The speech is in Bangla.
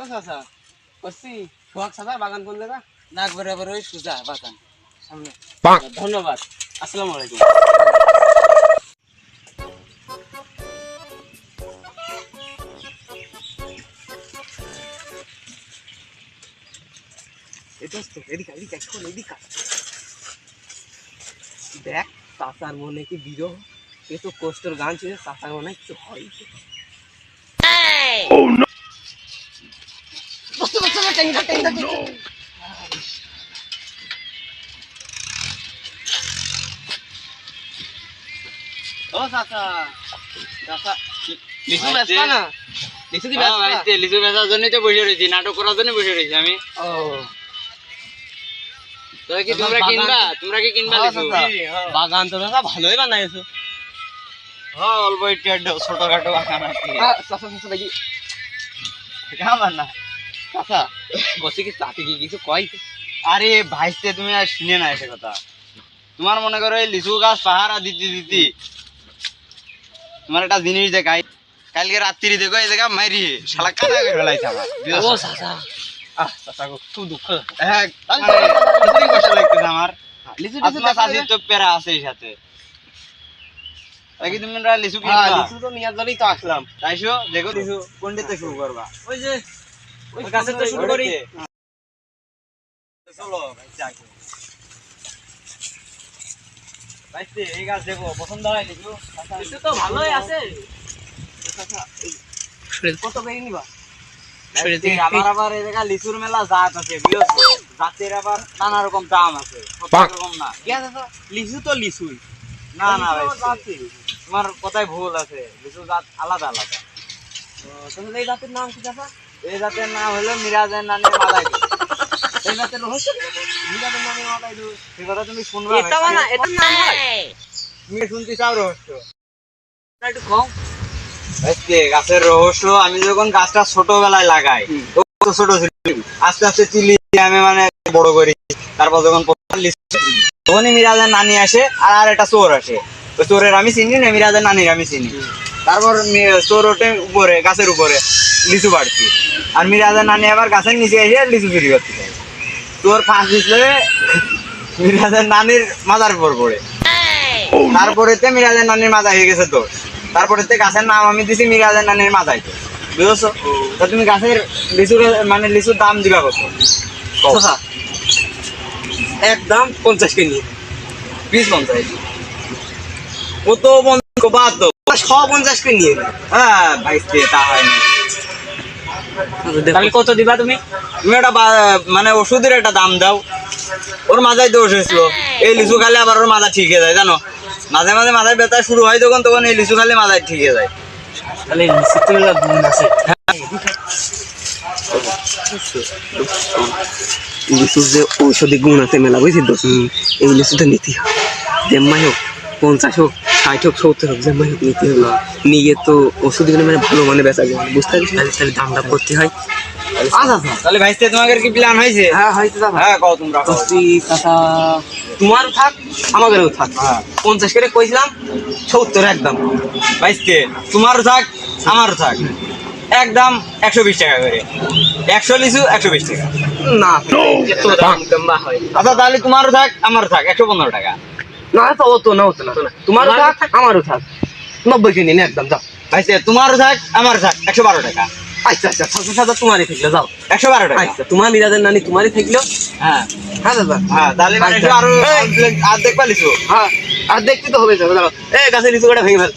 ও চাচা করছি সোহাগ চাচার বাগান কোন জায়গা নাক বরাবর ওই সুজা বাতান সামনে। ধন্যবাদ আসসালামু আলাইকুম। এদিকে এদিকে শোন এদিকে। দেখ চাচার মনে কি বিরহ? এ তো কষ্টর গান ছিল চাচার মনে কিছু হয়। বসতে বসতে বসতে টেঙ্গা টেঙ্গা টেঙ্গা। ও চাচা। চাচা লিচু ব্যস্ত না? লিচু কি ব্যস্ত ভাইতে, লিচু বেচার জন্যই তো বসে রয়েছি নাটক করার জন্য বসে রয়েছি আমি। ও তোরা কি তোমরা কিনবা? তোমরা কি কিনবা হ্যাঁ, লিচু? বাগান তো দাদা ভালোই বানাইছো হ্যাঁ অল্প একটু ছোটখাটো বাগান আছে। আ, চাচা চাচা দেখি। আমার না চাচা বসে কি চাচি কি কিছু কয়? আরে তুমি আর শুনে না এসে কথা। তোমার মনে করো এই লিচু গাছ পাহারা দিতে দিতে। তোমার একটা জিনিস দেখাই। কালকে রাত্রি দেখো এই জায়গা মারি শালা কাটা করে ফেলাইছে আমার। ও চাচা। আহ চাচা গো, খুব দুঃখ। হ্যাঁ। মানে সত্যি কষ্ট লাগতেছে আমার। লিচু আপনার দেখা তো পেরা আছে এই সাথে। তাই তুমি লিচু হ্যাঁ লিচু তো নেওয়ার জন্যই তো আসলাম। তাইছো দেখো লিচু কোনটিতে শুরু করবা? ওই যে ওই গাছের তো শুরু করি। চলো ভাই যাকে ভাইতে এই গাছ দেখো পছন্দ হয় লিচু লিচু তো ভালোই আছে। কত করে নিবা? আবার আবার এই জায়গা লিচুর মেলা জাত আছে বুঝছ? জাতের আবার নানা রকম দাম আছে রকম না। লিচু তো লিচুই। না না ভাই তোমার কথাই ভুল আছে লিচু জাত আলাদা আলাদা। তাহলে এই জাতের নাম কি চাচা? এই জাতের নাম হলো মিরাজের মালাই এই জাতের রহস্য নামে মালাই কথা তুমি শুনবা এটা এটার নাম হয় তুমি শুনতে চাও রহস্য? একটু কম গাছের রহস্য আমি যখন গাছটা ছোটবেলায় লাগাই ছোট ছিল। আস্তে আস্তে চিলি আমি মানে বড় করি। তারপর যখন তখনই মিরাজের নানি আসে আর আর একটা চোর আসে। ওই চোরের আমি চিনি না মিরাজের নানির আমি চিনি। তারপর চোর ওঠে উপরে গাছের উপরে। লিচু বাড়ছি আর মিরাজের নানি আবার গাছের নিচে এসে লিচু চুরি করতে চায় চোর ফাঁস দিচ্ছে মিরাজের নানির মাথার উপর পড়ে। তারপরে তে মিরাজের নানির মাথা হয়ে গেছে তোর তারপরে তে গাছের নাম আমি দিছি মিরাজের নানির মাথায় তো বুঝছ? তা তুমি গাছের লিচুর মানে লিচুর দাম দিবা কত? একদম পঞ্চাশ কেজি। বিশ পঞ্চাশ। কত পঞ্চাশ? বাহাত্তর ছ পঞ্চাশ কেজি। হ্যাঁ দিয়ে তা হয় না। তাহলে কত দিবা তুমি? তুমি একটা মানে ওষুধের একটা দাম দাও। ওর মাথায় দোষ হয়েছিল। এই লিচু খালে আবার ওর মাথা ঠিক হয়ে যায় জানো? মাঝে মাঝে মাথায় ব্যথা শুরু হয় যখন তখন এই লিচু খালে মাথায় ঠিক হয়ে যায়। তাহলে সিস্টেমের গুণ আছে। লিচুর যে ঔষধি গুণ আছে মেলা বুঝছি তো এই লিচুটা নিতে হবে জেম্মাই হোক পঞ্চাশ হোক ষাট হোক সত্তর হোক জেম্মাই হোক নিতে হবে নিয়ে তো ওষুধি মানে ভালো মানে বেচা যায়। বুঝতে পারছিস? তাহলে তাহলে দামটা করতে হয়। আচ্ছা আচ্ছা। তাহলে ভাইস্তে তোমাদের কি প্ল্যান হয়েছে? হ্যাঁ হয়তো হ্যাঁ কও তোমরা বলছি কাকা তোমারও থাক আমাদেরও থাক। হ্যাঁ। পঞ্চাশ করে কইছিলাম সত্তর একদম। বাইশতে তোমারও থাক আমারও থাক। একদম একশো বিশ টাকা করে। একশো লিচু একশো বিশ টাকা। না আচ্ছা তাহলে তোমারও থাক আমারও থাক একশো পনেরো টাকা। না তো তো না হতো না। তোমারও থাক আমারও থাক। নব্বই কিনে একদম যাও। ভাইস্তে তোমারও থাক আমার থাক একশো বারো টাকা। আচ্ছা আচ্ছা সাতশো সাতশো তোমারই থাকল যাও। একশো বারো টাকা। আচ্ছা তোমার মিরাদের নানি তোমারই থাকল। হ্যাঁ। হ্যাঁ দাদা। হ্যাঁ তাহলে একটু আরও আর দেখবা লিচু হ্যাঁ আর দেখতে তো হবে দাঁড়াও এই গাছের লিচু কাটা ভেঙে ফেল।